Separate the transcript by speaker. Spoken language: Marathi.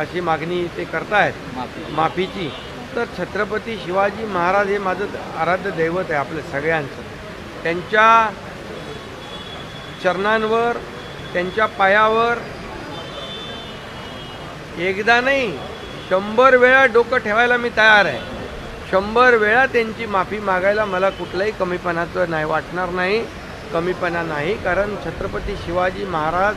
Speaker 1: अशी मागणी ते करतायत.
Speaker 2: माफी.
Speaker 1: माफीची. तर छत्रपती शिवाजी महाराज हे माझं आराध्य दैवत आहे आपल्या सगळ्यांचं. त्यांच्या चरणांवर त्यांच्या पायावर एकदा नाही शंभर वेळा डोकं ठेवायला मी तयार आहे. शंभर वेळा त्यांची माफी मागायला मला कुठलंही कमीपणाचं नाही वाटणार नाही. कमीपणा नाही कारण छत्रपती शिवाजी महाराज